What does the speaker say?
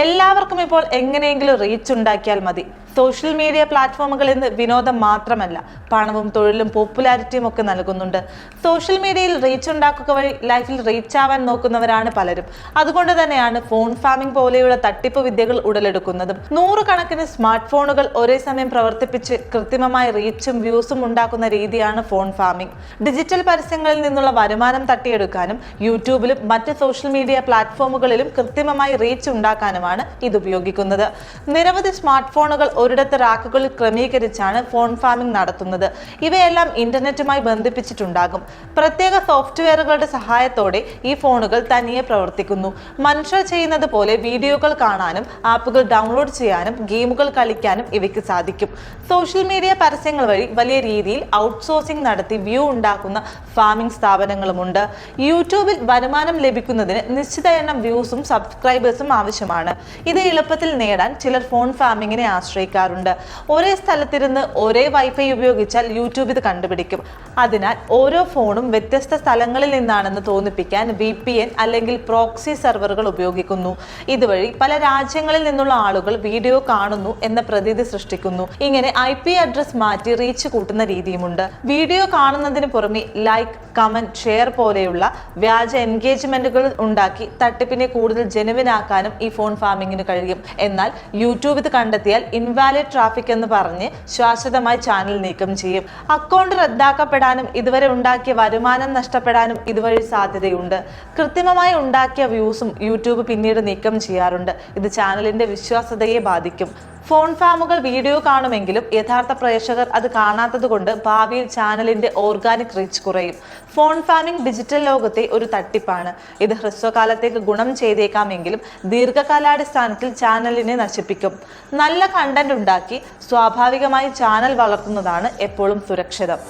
എല്ലാവർക്കും ഇപ്പോൾ എങ്ങനെയെങ്കിലും റീച്ച് ഉണ്ടാക്കിയാൽ മതി. സോഷ്യൽ മീഡിയ പ്ലാറ്റ്ഫോമുകൾ ഇന്ന് വിനോദം മാത്രമല്ല പണവും തൊഴിലും പോപ്പുലാരിറ്റിയും ഒക്കെ നൽകുന്നുണ്ട്. സോഷ്യൽ മീഡിയയിൽ റീച്ച് ഉണ്ടാക്കുക വഴി ലൈഫിൽ റീച്ച് ആവാൻ നോക്കുന്നവരാണ് പലരും. അതുകൊണ്ട് തന്നെയാണ് ഫോൺ ഫാമിംഗ് പോലെയുള്ള തട്ടിപ്പ് വിദ്യകൾ ഉടലെടുക്കുന്നതും. നൂറുകണക്കിന് സ്മാർട്ട് ഫോണുകൾ ഒരേ സമയം പ്രവർത്തിപ്പിച്ച് കൃത്രിമമായ റീച്ചും വ്യൂസും ഉണ്ടാക്കുന്ന രീതിയാണ് ഫോൺ ഫാമിംഗ് ഡിജിറ്റൽ പരസ്യങ്ങളിൽ നിന്നുള്ള വരുമാനം തട്ടിയെടുക്കാനും യൂട്യൂബിലും മറ്റ് സോഷ്യൽ മീഡിയ പ്ലാറ്റ്ഫോമുകളിലും കൃത്രിമമായി റീച്ച് ഉണ്ടാക്കാനുമാണ് ഇത് ഉപയോഗിക്കുന്നത് നിരവധി സ്മാർട്ട് ഫോണുകൾ ഒരിടത്ത് റാക്കുകളിൽ ക്രമീകരിച്ചാണ് ഫോൺ ഫാമിംഗ് നടത്തുന്നത്. ഇവയെല്ലാം ഇന്റർനെറ്റുമായി ബന്ധിപ്പിച്ചിട്ടുണ്ടാകും. പ്രത്യേക സോഫ്റ്റ്വെയറുകളുടെ സഹായത്തോടെ ഈ ഫോണുകൾ തനിയെ പ്രവർത്തിക്കുന്നു. മനുഷ്യർ ചെയ്യുന്നത് പോലെ വീഡിയോകൾ കാണാനും ആപ്പുകൾ ഡൗൺലോഡ് ചെയ്യാനും ഗെയിമുകൾ കളിക്കാനും ഇവയ്ക്ക് സാധിക്കും. സോഷ്യൽ മീഡിയ പരസ്യങ്ങൾ വഴി വലിയ രീതിയിൽ ഔട്ട്സോഴ്സിംഗ് നടത്തി വ്യൂ ഉണ്ടാക്കുന്ന ഫാമിംഗ് സ്ഥാപനങ്ങളുമുണ്ട്. യൂട്യൂബിൽ വരുമാനം ലഭിക്കുന്നതിന് നിശ്ചിത എണ്ണം വ്യൂസും സബ്സ്ക്രൈബേഴ്സും ആവശ്യമാണ്. ഇത് എളുപ്പത്തിൽ നേടാൻ ചിലർ ഫോൺ ഫാമിങ്ങിനെ ആശ്രയിക്കാറുണ്ട്. ഒരേ സ്ഥലത്തിരുന്ന് ഒരേ വൈഫൈ ഉപയോഗിച്ചാൽ യൂട്യൂബ് ഇത് കണ്ടുപിടിക്കും. അതിനാൽ ഓരോ ഫോണും വ്യത്യസ്ത സ്ഥലങ്ങളിൽ നിന്നാണെന്ന് തോന്നിപ്പിക്കാൻ വി അല്ലെങ്കിൽ പ്രോക്സി സെർവറുകൾ ഉപയോഗിക്കുന്നു. ഇതുവഴി പല രാജ്യങ്ങളിൽ നിന്നുള്ള ആളുകൾ വീഡിയോ കാണുന്നു എന്ന പ്രതീതി സൃഷ്ടിക്കുന്നു. ഇങ്ങനെ ഐ പി അഡ്രസ് മാറ്റി റീച്ച് കൂട്ടുന്ന രീതിയുമുണ്ട്. വീഡിയോ കാണുന്നതിന് പുറമെ ലൈക്ക് കമന്റ് ഷെയർ പോലെയുള്ള വ്യാജ എൻഗേജ്മെന്റുകൾ ഉണ്ടാക്കി തട്ടിപ്പിനെ കൂടുതൽ ജനുവിനാക്കാനും ഈ ഫോൺ ഫാമിങ്ങിന് കഴിയും. എന്നാൽ യൂട്യൂബ് ഇത് കണ്ടെത്തിയാൽ ഇൻവാലിഡ് ട്രാഫിക് എന്ന് പറഞ്ഞ് ശാശ്വതമായി ചാനൽ നീക്കം ചെയ്യും. അക്കൗണ്ട് റദ്ദാക്കപ്പെടാനും ഇതുവരെ ഉണ്ടാക്കിയ വരുമാനം നഷ്ടപ്പെടാനും ഇതുവഴി സാധ്യതയുണ്ട്. കൃത്രിമമായി ഉണ്ടാക്കിയ വ്യൂസും യൂട്യൂബ് പിന്നീട് നീക്കം ചെയ്യാറുണ്ട്. ഇത് ചാനലിന്റെ വിശ്വാസ്യതയെ ബാധിക്കും. ഫോൺ ഫാമുകൾ വീഡിയോ കാണുമെങ്കിലും യഥാർത്ഥ പ്രേക്ഷകർ അത് കാണാത്തതുകൊണ്ട് ഭാവിയിൽ ചാനലിന്റെ ഓർഗാനിക് റീച്ച് കുറയും. ഫോൺ ഫാമിംഗ് ഡിജിറ്റൽ ലോകത്തെ ഒരു തട്ടിപ്പാണ്. ഇത് ഹ്രസ്വകാലത്തേക്ക് ഗുണം ചെയ്തേക്കാമെങ്കിലും ദീർഘകാലാടിസ്ഥാനത്തിൽ ചാനലിനെ നശിപ്പിക്കും. നല്ല കണ്ടന്റ് ഉണ്ടാക്കി സ്വാഭാവികമായി ചാനൽ വളർത്തുന്നതാണ് എപ്പോഴും സുരക്ഷിതം.